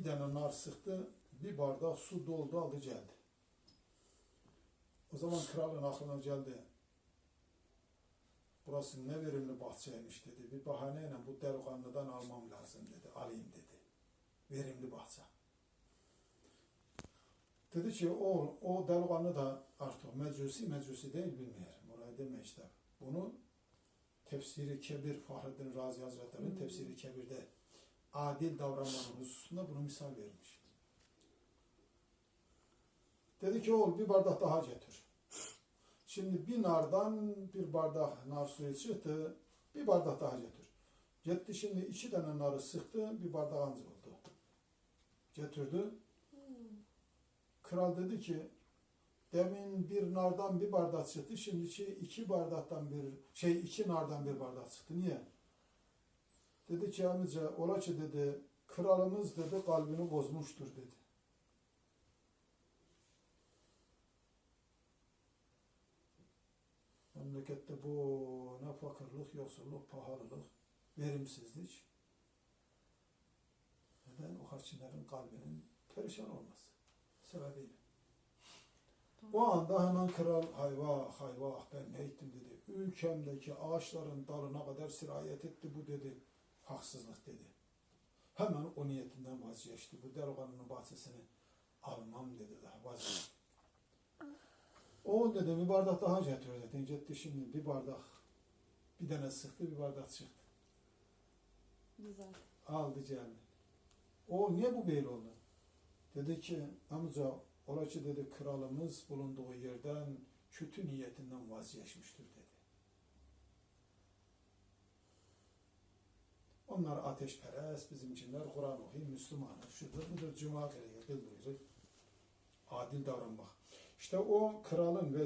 bir tane nar sıktı, bir bardak su doldu aldı geldi. O zaman kralın aklına geldi. Burası ne verimli bahçeymiş dedi. Bir bahaneyle bu delikanlıdan almam lazım dedi. Alayım dedi. Verimli bahçe. Dedi ki o, o delikanlı da artık mecusi mecusi değil bilmiyorum. Orayı deme işte. Bunu Tefsiri Kebir Fahrettin Razi Hazretleri'nin Tefsiri Kebir'de adil davranmanın hususunda bunu misal vermiş. Dedi ki oğul bir bardak daha getir. Şimdi bir nardan bir bardak nar suyu çıktı. Bir bardak daha getir. Gitti şimdi iki tane narı sıktı. Bir bardak anca oldu. Getirdi. Kral dedi ki demin bir nardan bir bardak çıktı. Şimdi iki bardaktan bir şey iki nardan bir bardak çıktı. Niye? Dedi ki amca ola ki dedi kralımız dedi kalbini bozmuştur dedi. Memlekette bu ne fakirlik, yoksulluk, pahalılık, verimsizlik. Neden? O haçinlerin kalbinin perişan olması sebebiyle. O anda hemen kral hayvah hayvah ben ne ettim dedi. Ülkemdeki ağaçların dalına kadar sirayet etti bu dedi. Haksızlık dedi. Hemen o niyetinden vazgeçti. Bu delikanlının bahçesini almam dedi daha vazgeçti. O dedi bir bardak daha getir dedi. Gitti şimdi bir bardak bir tane sıktı bir bardak çıktı. Güzel. Aldı geldi. O niye bu böyle oldu? Dedi ki amca ki dedi kralımız bulunduğu yerden kötü niyetinden vazgeçmiştir dedi. Onlar ateşperest, bizimkiler Kur'an okuyun, Müslümanı, şudur budur, cuma gereği, kıl buyurur. Adil davranmak. İşte o kralın ve